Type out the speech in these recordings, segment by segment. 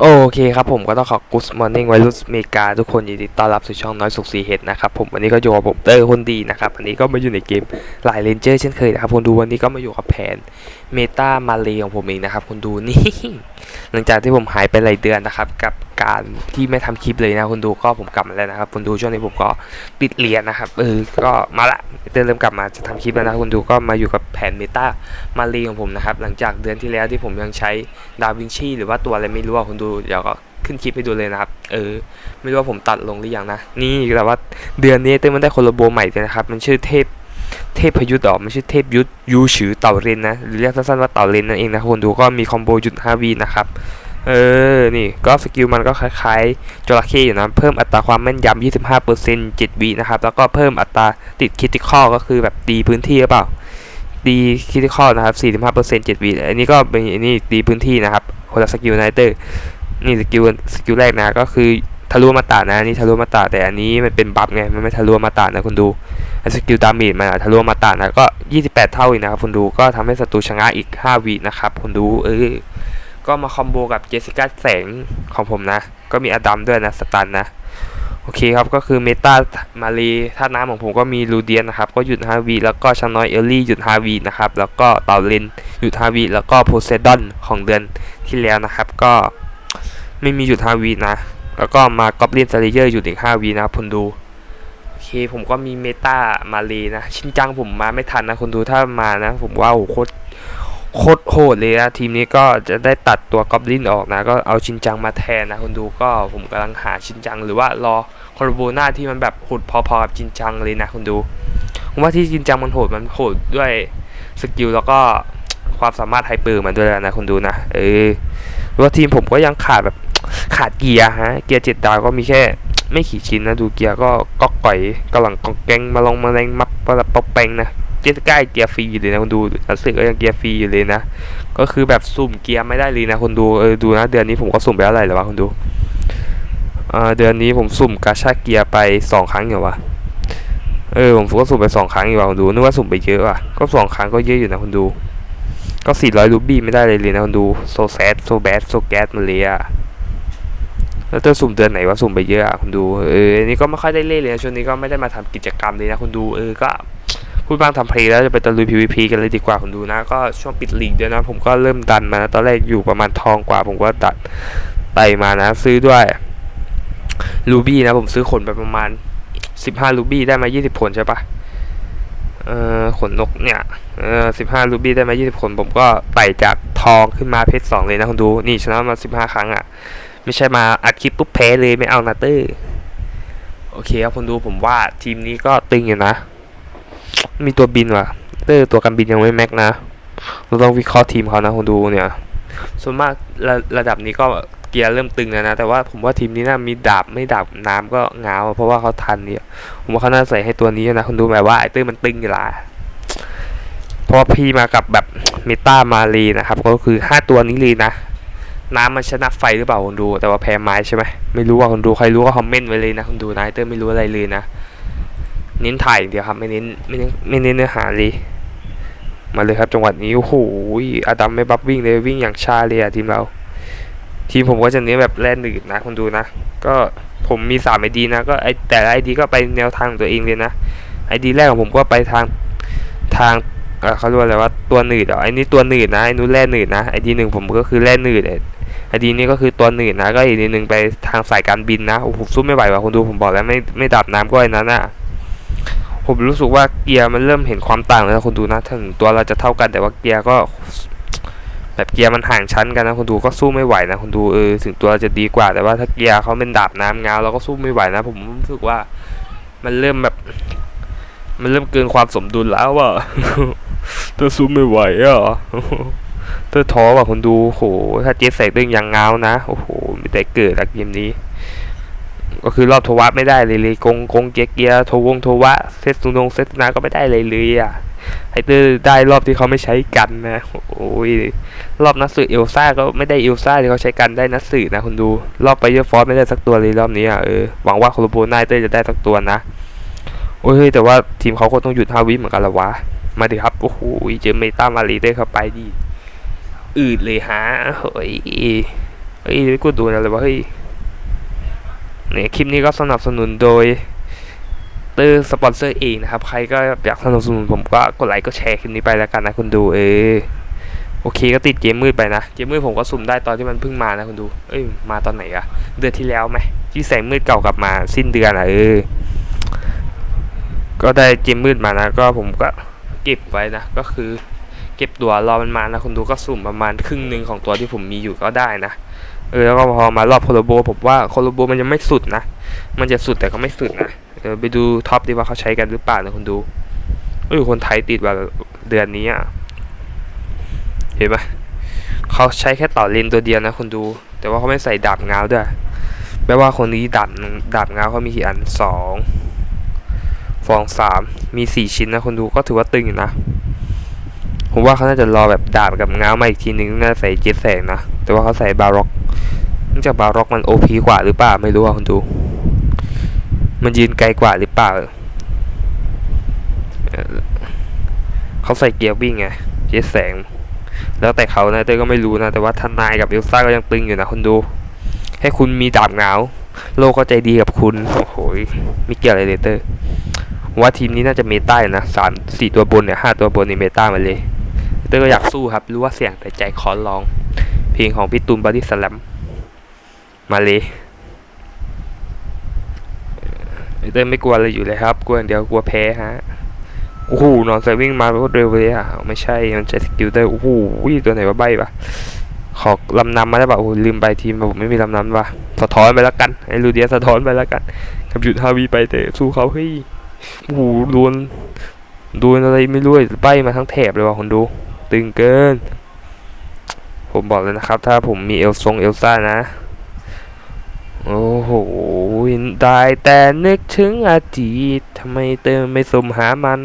โอเคครับผมก็ต้องขอ Good Morning วัยรุ่นอเมกาทุกคนยินดีต้อนรับสู่ช่องน้อยสุขสีเห็ดนะครับผมวันนี้ก็อยู่กับผมเตอร์คนดีนะครับวันนี้ก็มาอยู่ในเกมหลายเลนเจอร์เช่นเคยนะครับคุณดูวันนี้ก็มาอยู่กับแผนเมตามาเลของผมเองนะครับคุณดูนี่ หลังจากที่ผมหายไปหลายเดือนนะครับกับการที่ไม่ทำคลิปเลยนะคุณดูก็ผมกลับมาแล้วนะครับคุณดูช่วงนี้ผมก็ติดเรียนนะครับเออก็มาละเตอร์เริ่มกลับมาจะทำคลิปแล้วนะคุณดูก็มาอยู่กับแผนเมตามาเลของผมนะครับหลังจากเดือนที่แล้วที่ผมยังใช้ดาวินชีหรือว่าตัวอะไรไม่รู้คุณดูเดี๋ยวก็ขึ้นคลิปให้ดูเลยนะครับ เออ ไม่รู้ว่าผมตัดลงหรือยังนะ นี่แต่ว่าเดือนนี้เต้มันได้คนละโบใหม่เลยนะครับ มันชื่อเทพ เทพพยุทธ์ออกมันชื่อเทพยุทธยูฉือเต่าเรนนะ หรือเรียกสั้นๆว่าเต่าเรนนั่นเองนะคนดูก็มีคอมโบหยุด5วีนะครับ เออ นี่ก็สกิลมันก็คล้ายๆจระเข้อยู่นะ เพิ่มอัตราความแม่นยำ 25% 7วินะครับ แล้วก็เพิ่มอัตราติดคิติคอลก็คือแบบตีพื้นที่หรือเปล่า ดีคิติคอลนะครับ 45% 7วิอันนี้ก็เป็นอันนี้ตีพื้นที่นะครับคนละสกิลไนเตอร์ นี่สกิลสกิลแรกนะก็คือทะลุมาตานะนี่ทะลุมาตาแต่อันนี้มันเป็นบัฟไงมันไม่ทะลุมาตานะคุณดูไอ้สกิลดาเมจมันอะทะลุมาตานะก็ 28 เท่าอีกนะครับคุณดูก็ทำให้ศัตรูชนะอีก 5วินะครับคุณดูเออ ก็มาคอมโบกับเจสสิก้าแสงของผมนะ ก็มีอดัมด้วยนะสตันนะโอเคครับ ก็คือเมตามารีท่าน้ำของผมก็มีลูเดียนนะครับ ก็หยุด5วิแล้วก็ชานอยเอลลี่หยุด5วินะครับ แล้วก็เต่าเลนหยุด5วิแล้วก็โพเซดอนของเดือนที่แล้วนะครับ ก็ไม่มีหยุด5วีนะ แล้วก็มากอบลินซาเลเยอร์หยุดอีก5วีนะคุณดูโอเคผมก็มีเมตามาเลนะ ชินจังผมมาไม่ทันนะคุณดูถ้ามานะ ผมว่าโอ้โหโคตร โคตรโหดเลยนะทีมนี้ก็จะได้ตัดตัวกอบลินออกนะ ก็เอาชินจังมาแทนนะคุณดูก็ผมกำลังหาชินจัง หรือว่ารอคอร์โบนาที่มันแบบโหดพอๆกับชินจังเลยนะคุณดูผมว่าที่ชินจังมันโหดมันโหดด้วยสกิลแล้วก็ความสามารถไฮเปอร์มันด้วยนะคุณดูนะเออว่าทีมผมก็ยังขาดแบบขาดเกียร์ฮะเกียร์เจ็ดดาวก็มีแค่ไม่ขี่ชิ้นนะดูเกียร์ก็ก็ก่อยกำลังกองแกงมาลงมาแรงมับปะปะแปงนะ เกียร์ใกล้เกียร์ฟรีอยู่เลยนะคุณดูนักสึกก็ยังเกียร์ฟรีอยู่เลยนะ ก็คือแบบสุ่มเกียร์ไม่ได้เลยนะคุณดูเออดูนะเดือนนี้ผมก็สุ่มไปเท่าไหร่แล้วะคุณดูอ่าเดือนนี้ผมสุ่มกาชาเกียร์ไปสองครั้งอยู่วะเออผมก็สุ่มไปสองครั้งอยู่วะคุณดูนึกว่าสุ่มไปเยอะว่ะก็สองครั้งก็เยอะอยู่นะคุณดู ก็400รูบี้ไม่ได้เลยเลยนะคุณดูโซแซดโซแบดโซแกสมาเลยอะแล้วเธอสุ่มเดือนไหนว่าสุ่มไปเยอะอะคุณดู เอออันนี้ก็ไม่ค่อยได้เล่นเลยนะช่วงนี้ก็ไม่ได้มาทำกิจกรรมเลยนะคุณดู เออ ก็ พูดบ้างทำเพลย์แล้วจะไปตะลุย PVP กันเลยดีกว่าคุณดูนะ ก็ช่วงปิดลีกด้วยนะ ผมก็เริ่มดันมานะตอนแรกอยู่ประมาณทองกว่า ผมก็ดันไตมานะ ซื้อด้วยรูบี้นะ ผมซื้อขนไปประมาณ 15รูบี้ได้มา 20 ผลใช่ปะเออขนนกเนี่ยเออสิบห้ารูบี้ได้มายี่สิบคนผมก็ไต่จากทองขึ้นมาเพชรสองเลยนะคุณดู นี่ชนะมาสิบห้าครั้งอะ ไม่ใช่มาอัดคลิปปุ๊บแพ้เลยไม่เอานะเตอร์โอเคครับคุณดูผมว่าทีมนี้ก็ตึงอยู่นะ มีตัวบินว่ะเตอตัวกันบินยังไม่แม็กนะ เราต้องวิเคราะห์ทีมเขานะคุณดูเนี่ย ส่วนมากระระดับนี้ก็เกียร์เริ่มตึงแล้วนะ แต่ว่าผมว่าทีมนี้น่ามีดาบไม่ดาบน้ำก็งาว เพราะว่าเขาทันเนี่ย ผมว่าเขาน่าใส่ให้ตัวนี้นะคุณดูแบบว่าไอ้ตอร์มันตึงอยู่ละเพราะพี่มากับแบบเมตามารีนะครับ ก็คือ 5 ตัวนี้เลยนะ น้ำมันชนะไฟหรือเปล่าคุณดู แต่ว่าแพ้ไม้ใช่ไหมไม่รู้ว่าคุณดูใครรู้ก็คอมเมนต์ไว้เลยนะคุณดูนะไอเตอร์ไม่รู้อะไรเลยนะ เน้นถ่ายอย่างเดียวครับ ไม่เน้นไม่เน้นไม่เน้นเนื้อหาเลยมาเลยครับจังหวัดนี้โอ้โหอาดัมไม่บัฟวิ่งเลยวิ่งอย่างชาเลยอะทีมเรา ทีมผมก็จะเน้นแบบแล่นหนืดนะคุณดูนะ ก็ผมมี3ไอดีนะก็ไอแต่ไอดีก็ไปแนวทางของตัวเองเลยนะไอดีแรกของผมก็ไปทางทางเขาเรียกว่าอะไรว่าตัวหนืดเหรอไอ้นี่ตัวหนืดนะไอ้นู้นแร่หนืดนะไอ้ดีหนึ่งผมก็คือแร่หนืดไอ้ดีนี่ก็คือตัวหนืดนะก็อีกดีหนึ่งไปทางสายการบินนะโอ้โหสู้ไม่ไหวว่ะคุณดูผมบอกแล้วไม่ไม่ดับน้ำก็ไอ้นั้นอะ ผมรู้สึกว่าเกียร์มันเริ่มเห็นความต่างแล้วนะคุณดูนะถึงตัวเราจะเท่ากันแต่ว่าเกียร์ก็แบบเกียร์มันห่างชั้นกันนะคุณดูก็สู้ไม่ไหวนะคุณดูเออถึงตัวจะดีกว่า แต่ว่าถ้าเกียร์เขาเป็นดาบน้ำเงาเราก็สู้ไม่ไหวนะ ผมรู้สึกว่า มันเริ่มแบบ มันเริ่มเกินความสมดุลแล้วอะเธอสู้ไม่ไหวอะเธอท้อว่ะคนดูโหถ้าเจสใส่เรื่องยังเงานะโอ้โหมีแต่เกิดอะเกมนี้ ก็คือรอบโทวะไม่ได้เลยเลยกงกงเกียร์เกียร์โทวงโทวะเซตสุนงเซตนาก็ไม่ได้เลยเลยอะไอเตอร์ได้รอบที่เขาไม่ใช้กันนะโอ้ยรอบนัดสื่อเอลซ่าก็ไม่ได้เอลซ่าที่เขาใช้กันได้นัดสื่อนะคุณดู รอบไปเยอร์ฟอสไม่ได้สักตัวเลยรอบนี้อะเออหวังว่าโคโลโบไนเตอร์จะได้สักตัวนะโอ้ยแต่ว่าทีมเขาก็ต้องหยุดฮาวิเหมือนกันละวะมาดิครับโอ้โหเจอเมตามารีได้เข้าไปดิอืดเลยฮะเฮ้ยเฮ้ยกูดูอะไรวะเฮ้ย เนี่ยคลิปนี้ก็สนับสนุนโดยตอร์สปอนเซอร์เองนะครับ ใครก็อยากสนับสนุนผมก็กดไลค์ก็แชร์คลิปนี้ไปแล้วกันนะคุณดูเออโอเคก็ติดเกมมืดไปนะ เกมมืดผมก็สุ่มได้ตอนที่มันเพิ่งมานะคุณดู เอ้ยมาตอนไหนอะเดือนที่แล้วไหมที่แสงมืดเก่ากลับมาสิ้นเดือนอะเออ ก็ได้เกมมืดมานะ ก็ผมก็เก็บไว้นะ ก็คือ เก็บตัวรอมันมานะคุณดูก็สุ่มประมาณครึ่งหนึ่งของตัวที่ผมมีอยู่ก็ได้นะ เออแล้วก็พอมารอบโคโลโบผมว่าโคโลโบมันยังไม่สุดนะ มันจะสุดแต่ก็ไม่สุดนะเออไปดูท็อปดีว่าเขาใช้กันหรือเปล่านะคุณดูเออคนไทยติดว่าเดือนนี้อะเห็นไหมเขาใช้แค่ต่อเลนตัวเดียวนะคุณดู แต่ว่าเขาไม่ใส่ดาบเงาด้วยแปลว่าคนนี้ดาบดาบเงาเขามีกี่อันสองฟองสามมีสี่ชิ้นนะคุณดูก็ถือว่าตึงอยู่นะ ผมว่าเขาน่าจะรอแบบดาบกับเงามาอีกทีนึงน่าใส่เจ็ตแสงนะ แต่ว่าเขาใส่บาร็อกเนื่องจากบาร็อกมันโอพีกว่าหรือเปล่าไม่รู้อะคุณดู มันยืนไกลกว่าหรือเปล่าเขาใส่เกียร์วิ่งไงเจ็ตแสง แล้วแต่เขานะเต้ยก็ไม่รู้นะ แต่ว่าทนายกับเอลซ่าก็ยังตึงอยู่นะคุณดู ให้คุณมีดาบเงาโลกก็ใจดีกับคุณ โอ้โหไม่เกี่ยวอะไรเลยเต้ยว่าทีมนี้น่าจะเมตาอยู่นะสามสี่ตัวบนเนี่ยห้าตัวบนนี่เมตามาเลย ยก็อยากสู้ครับ รู้ว่าเสี่ยงแต่ใจขอลอง เพลงของพี่ตูนบอดี้สแลมมาเลยเอ่อเต้ยไม่กลัวอะไรอยู่เลยครับ กลัวอย่างเดียวกลัวแพ้ฮะโอ้โหนอนไซวิ่งมารวดเร็วเลยอะไม่ใช่มันใช้สกิลเตอร์โอ้โหตัวไหนวะใบปะขอลำนำมาได้ปะโอ้ลืมไปทีมผมไม่มีลำนำปะสะท้อนไปแล้วกันไอ้ลูเดียสะท้อนไปแล้วกันกับหยุดฮาวีไปแต่สู้เขาเฮ้ยโอ้โหโดนโดนอะไรไม่รู้ใบมาทั้งแถบเลยว่ะคนดู ตึงเกิน ผมบอกเลยนะครับ ถ้าผมมีเอลทรงเอลซ่านะ โอ้โหได้แต่นึกถึงอดีตทำไมเติมไม่สมหามัน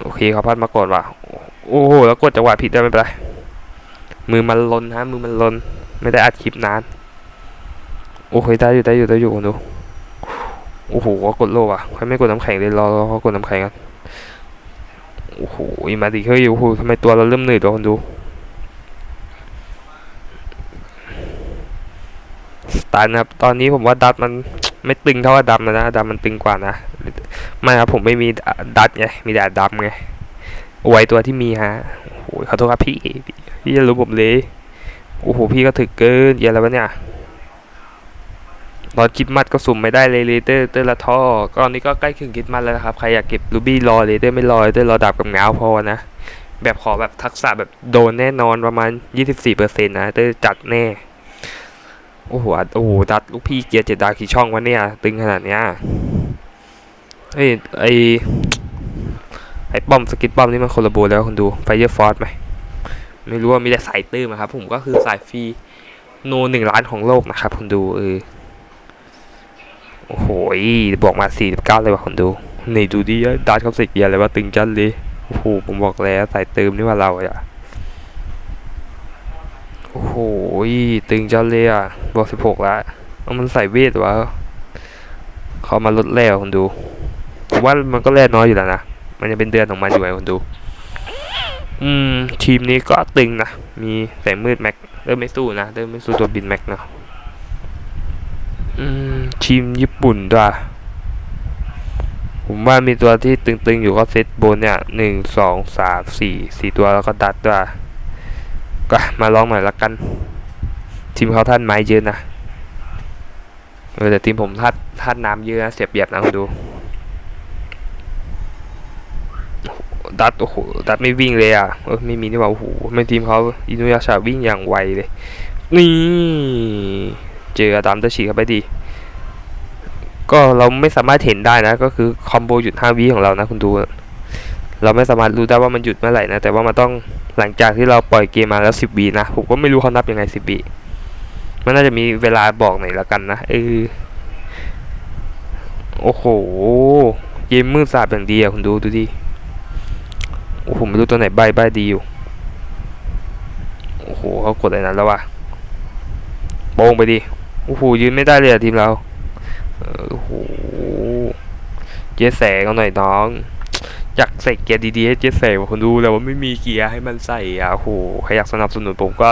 โอเคเขาพัดมาก่อนว่ะ โอ้โห แล้วกดจังหวะผิดได้ไม่เป็นไร มือมันลนฮะ มือมันลน ไม่ได้อัดคลิปนาน โอ้โหได้อยู่ได้อยู่ได้อยู่คนดูโอ้โหกดโลว่ะเขาไม่กดน้ำแข็งเลยรอรอเขากดน้ำแข็งกัน โอ้โหมาดิเฮ้ยโอ้โหทำไมตัวเราเริ่มเหนื่อยตัวคนดูสตาร์นะครับ ตอนนี้ผมว่าดัตมันไม่ตึงเท่ากับดำนะดำมันตึงกว่านะไม่ครับผมไม่มีดัตไงมีแต่ดำไงอวยตัวที่มีฮะโอ้โหขอโทษครับพี่พี่จะรู้ผมเลยโอ้โหพี่ก็ถึกเกินเยอะไรวะเนี่ย ตอนคิดมัดก็สุ่มไม่ได้เลยเลเตอร์เตอร์ละท่อก็อนนี้ก็ใกล้ถึงคิดมัดแล้วนะครับ ใครอยากเก็บรูบี้รอเลเตอร์ไม่รอเลยเตอร์รอดับกับเงาพอนะ แบบขอแบบทักษะแบบโดนแน่นอนประมาณ 24%นะเตอร์จัดแน่ โอ้โหโอ้โหดัดลูกพี่เกียร์เจ็ดดาวกี่ช่องวะเนี่ย ตึงขนาดเนี้ยเฮ้ยไอไอป้อมสกิทป้อมนี่มันคนละโบแล้วคุณดูไฟเยอร์ฟอร์สไหมไม่รู้ว่ามีแต่สายตื้มนะครับผมก็คือสายฟรีโนหนึ่งล้านของโลกนะครับคุณดูเออ โอ้โหบอกมาสี่สิบเลยว่ะคุณดู นี่ดูดิดัดเขาส่เกียร์อะไรวะตึงจัดเลยโอ้โหผมบอกแล้วสายเติมนี่ว่าเราอะโอ้โหตึงจัดเลยอะบอกสิบหกละเอามันใส่เวทวะเขามาลดแล้วคุณดูผมว่ามันก็แร่น้อยอยู่แล้วนะมันจะเป็นเดือนของมันอยู่ไงคุณดู อืม ทีมนี้ก็ตึงนะ มีแสงมืดแม็กเริ่มไม่สู้นะ เริ่มไม่สู้ตัวบินแม็กนะ อืม ทีมญี่ปุ่นด้วย ผมว่ามีตัวที่ตึงๆอยู่ก็เซตโบนเนี่ยหนึ่งสองสามสี่สี่ตัวแล้วก็ดัดด้วยก็มาลองหน่อยละกัน ทีมเขาท่านไม้เยอะนะเออแต่ทีมผมท่าท่าน้ำเยอะนะเสียบเปรียบนะคุณดู ดัดโอ้โหดัดไม่วิ่งเลยอะเออไม่มีนี่ว่าโอ้โหไม่ทีมเขาอินุยาชาวิ่งอย่างไวเลย นี่ เจออดัมตะฉีกเข้าไปดี ก็เราไม่สามารถเห็นได้นะ ก็คือคอมโบหยุด5วิของเรานะคุณดู เราไม่สามารถรู้ได้ว่ามันหยุดเมื่อไหร่นะ แต่ว่ามันต้องหลังจากที่เราปล่อยเกมมาแล้ว 10วินะ ผมก็ไม่รู้เขานับยังไง 10วิมันน่าจะมีเวลาบอกหน่อยละกันนะเออโอ้โหเกมมืดสาบอย่างดีอะคุณดูดูดิโอ้โหไม่รู้ตัวไหนใบใบดีอยู่โอ้โหเขากดอะไรนั้นแล้ววะโป้งไปดิโอ้โหยืนไม่ได้เลยอะทีมเรา โอ้โหเจ๊แสงเอาหน่อยน้อง อยากใส่เกียร์ดีๆให้เจสแสกว่าคนดูแต่ว่าไม่มีเกียร์ให้มันใส่อะโอ้โหใครอยากสนับสนุนผมก็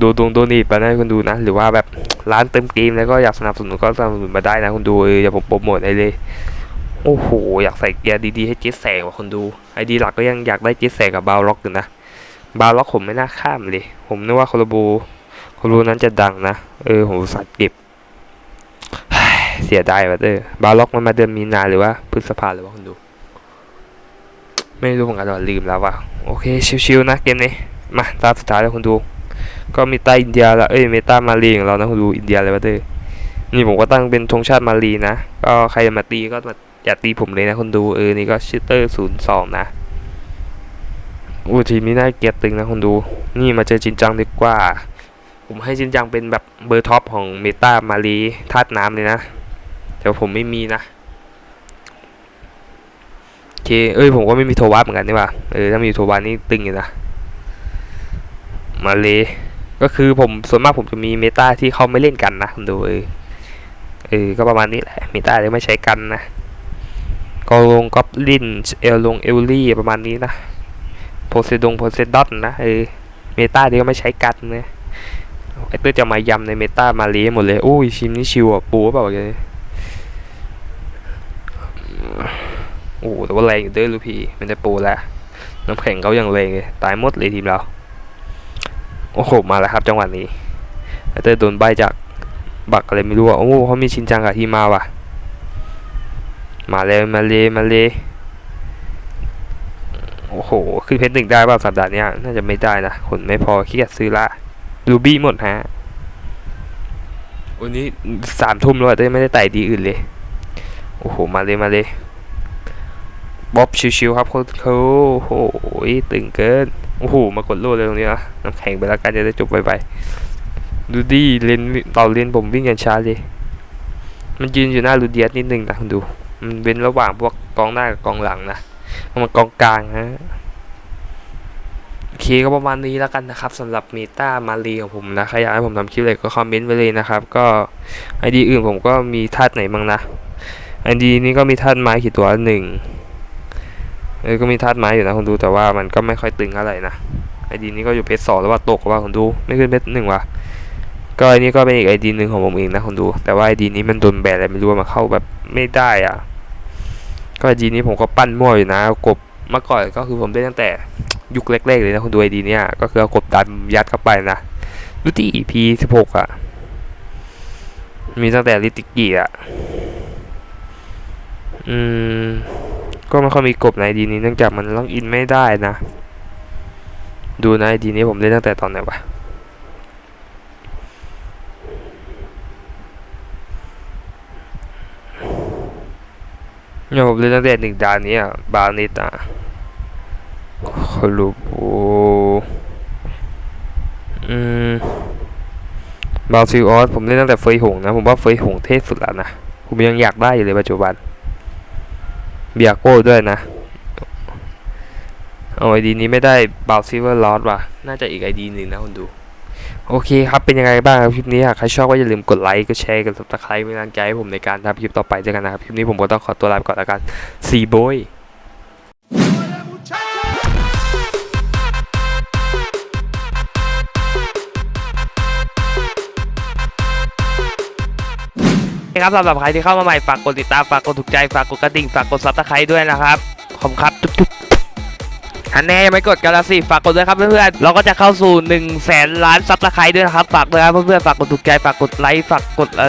ดูดวงโดนีทมาได้คนดูนะ หรือว่าแบบร้านเติมเกมแล้วก็อยากสนับสนุนก็สนับสนุนมาได้นะคนดูเอย่าผมโปรโมทให้เลยโอ้โห อยากใส่เกียร์ดีๆให้เจสแสกว่าคนดูไอดีหลักก็ยังอยากได้เจสแสกกับบาวล็อกอยู่นะบาวล็อกผมไม่น่าข้ามเลย ผมนึกว่าโคโลบูโคโลบูนั้นจะดังนะ เออผมสัตว์เก็บ เสียดายว่ะเออบาล็อกมันมาเดือนมีนาหรือว่าพฤษภาหรือว่าคนดู ไม่รู้เหมือนกันว่าลืมแล้วว่ะโอเคชิวๆนะเกมนี้มาตาสุดท้ายแล้วคนดู ก็มีต้อินเดียละเอ้ยเมตามาลีของเรานะคนดูอินเดียเลยว่ะเด้อนี่ผมก็ตั้งเป็นธงชาติมาลีนะก็ใครจะมาตีก็มาอย่าตีผมเลยนะคนดูเออนี่ก็ชิเตอร์ศูนย์สองนะอู้ทีมนี้น่าเกลียดตึงนะคนดู นี่มาเจอจินจังดีกว่า ผมให้จินจังเป็นแบบเบอร์ท็อปของเมตามาลีธาตุน้ำเลยนะ แต่ผมไม่มีนะโอเคเอ้ยผมก็ไม่มีโทวัตเหมือนกันนี่ว่าเออถ้ามีโทวัตนี่ตึงอยู่นะมาเลยก็คือผมส่วนมากผมจะมีเมตาที่เขาไม่เล่นกันนะคุณดูเออเออก็ประมาณนี้แหละเมตาที่ไม่ใช้กันนะก็ลงก็ลินเอลลงเอลลี่ประมาณนี้นะโพเซดงโพเซดอนนะเออเมตาที่ก็ไม่ใช้กันนะไอเตอร์จะมายำในเมตามาเลีหมดเลยอุ้ยชิมนี่ชิวอะปูเปล่าวะแก โอ้แต่ว่าแรงอยู่เด้อลูกพี่มันจะปูแล้วน้ำแข็งเขายังแรงเลยตายหมดเลยทีมเรา โอ้โหมาแล้วครับ จังหวะนี้เตอร์โดนใบจากบักอะไรไม่รู้อะโอ้โหเขามีชินจังกับทีมาว่ะ มาเลยมาเลยมาเลยโอ้โห ขึ้นเพชรหนึ่งได้ป่ะสัปดาห์นี้น่าจะไม่ได้นะคนไม่พอขี้เกียจซื้อละรูบี้หมดฮะวันนี้สามทุ่มแล้วแต่ไม่ได้ไต่ดีอื่นเลย หมาเลยมาเลยบ๊อบชิวๆครับค้ชเขาโอ้โหตึงเกินโอ้โหมากดโลดเลยตรงนี้นะน้ำแข็งไปแล้วกันจะได้จบไปไปดูดิเลนต่อเลนผมวิ่งกันช้าเลย มันยืนอยู่หน้าลูเดียสนิดนึงนะคุณดู มันเป็นระหว่างพวกกองหน้ากับกองหลังนะมันกองกลางฮะโอเคก็ประมาณนี้แล้วกันนะครับสำหรับเมตามารีของผมนะใครอยากให้ผมทำคลิปอะไรก็คอมเมนต์ไว้เลยนะครับ ก็ไอดีอื่นผมก็มีธาไหนบ้างนะ ไอดีนี้ก็มีธาตุไม้กี่ตัวหนึ่งเออก็มีธาตุไม้อยู่นะคนดูแต่ว่ามันก็ไม่ค่อยตึงอะไรนะไอดีนี้ก็อยู่เพชรสองแล้วว่าตกว่าคนดูไม่ขึ้นเพชรหนึ่งว่ะก็ไอนี้ก็เป็นอีกไอดีหนึ่งของผมเองนะคนดู แต่ว่าไอดีนี้มันโดนแบนอะไรไม่รู้ว่ามาเข้าแบบไม่ได้อะ ก็ไอดีนี้ผมก็ปั้นมั่วอยู่นะกบเมื่อก่อนก็คือผมได้ตั้งแต่ยุคแรกๆเลยนะคนดูไอดีเนี้ยก็คือเอากบดันยัดเข้าไปนะดูที่ EP สิบหกอะ มีตั้งแต่ลิติกิอะ อืม ก็ไม่ค่อยมีกบในดีนี้เนื่องจากมันล็อกอินไม่ได้นะ ดูนะไอดีนี้ผมเล่นตั้งแต่ตอนไหนวะเนี่ยผมเล่นตั้งแต่หนึ่งดานนี้อะ บาร์นิตอะคอลูโบอืมบาซิลออสผมเล่นตั้งแต่เฟยหงนะ ผมว่าเฟยหงเท่สุดแล้วนะ ผมยังอยากได้อยู่เลยปัจจุบัน เบียโก้ด้วยนะ เอาไอดีนี้ไม่ได้บาวซิเวอร์ลอสว่ะ น่าจะอีกไอดีหนึ่งนะคุณดู โอเคครับ เป็นยังไงบ้างครับคลิปนี้หากใครชอบก็อย่าลืมกดไลค์กดแชร์กดซับสไครป์เป็นกำลังใจให้ผมในการทำคลิปต่อไปเจอกันนะครับ คลิปนี้ผมก็ต้องขอตัวลาไปก่อนแล้วกันซีโบย ครับสำหรับใครที่เข้ามาใหม่ฝากกดติดตามฝากกดถูกใจฝากกดกระดิ่งฝากกดซับสไครต์ด้วยนะครับขอบครับจุ๊บอันแน่ยังไม่กดกันละสิฝากกดด้วยครับเพื่อนๆเราก็จะเข้าสู่1นึ่งแสนล้านซับสไครต์ด้วยนะครับฝากด้วยครับเพื่อนๆฝากกดถูกใจฝากกดไลค์ฝากกดอะไร